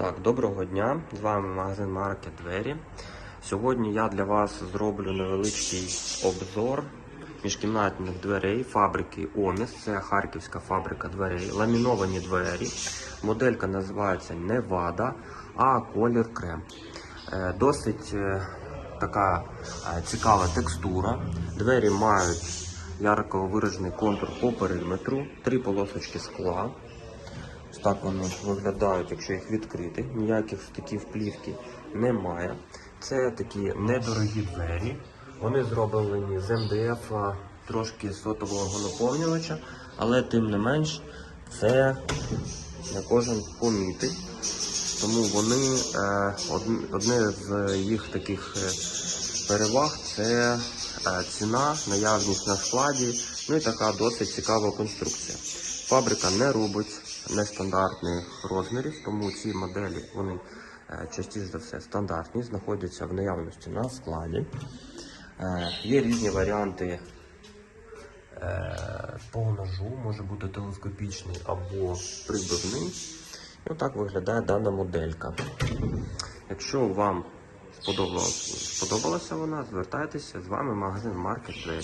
Так, доброго дня. З вами магазин Маркет Двері. Сьогодні я для вас зроблю невеличкий обзор міжкімнатних дверей фабрики Оміс. Це харківська фабрика дверей. Ламіновані двері. Моделька називається Невада, а колір крем. Е, Досить е, така е, цікава текстура. Двері мають ярко виражений контур по периметру, три полосочки скла. Ось так вони виглядають, якщо їх відкрити. Ніяких стиків плівки немає. Це такі недорогі двері. Вони зроблені з МДФ, трошки сотового наповнювача, але тим не менш це не кожен помітить. Тому вони е, одне з їх таких е, переваг це е, ціна, наявність на складі, ну і така досить цікава конструкція. Фабрика не робить нестандартних розмірів, тому ці моделі вони е, частіше за все стандартні, знаходяться в наявності на складі. Е, Є різні варіанти е, по ножу, може бути телескопічний або прибивний. Отак виглядає дана моделька. Якщо вам сподобалася вона, звертайтеся з вами магазин Маркет Двері.